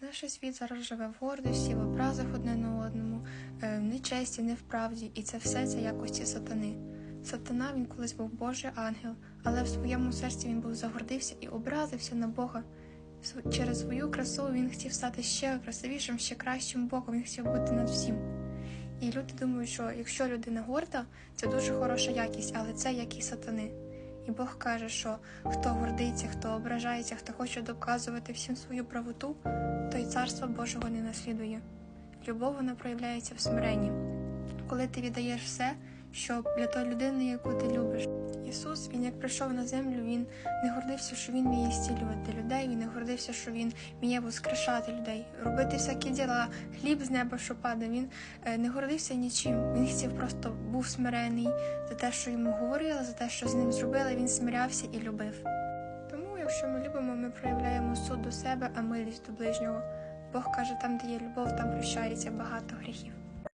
Наш світ зараз живе в гордості, в образах одне на одному, е, в нечесті, невправді, і це все це якості сатани. Сатана він колись був Божий ангел, але в своєму серці він був загордився і образився на Бога. Через свою красу він хотів стати ще красивішим, ще кращим Богом, він хотів бути над всім. І люди думають, що якщо людина горда, це дуже хороша якість, але це якість сатани. І Бог каже, що хто гордиться, хто ображається, хто хоче доказувати всім свою правоту, той царства Божого не наслідує. Любов вона проявляється в смиренні, коли ти віддаєш все, що для тої людини, яку ти любиш. Ісус, Він як прийшов на землю, Він не гордився, що Він вміє зцілювати людей, Він не гордився, що Він вміє воскрешати людей, робити всякі діла, хліб з неба, що падає. Він е, не гордився нічим. Він хотів просто був смирений за те, що йому говорили, за те, що з ним зробили, він смирявся і любив. Тому, якщо ми любимо, ми проявляємо суд до себе, а милість до ближнього. Бог каже, там, де є любов, там прощається багато гріхів.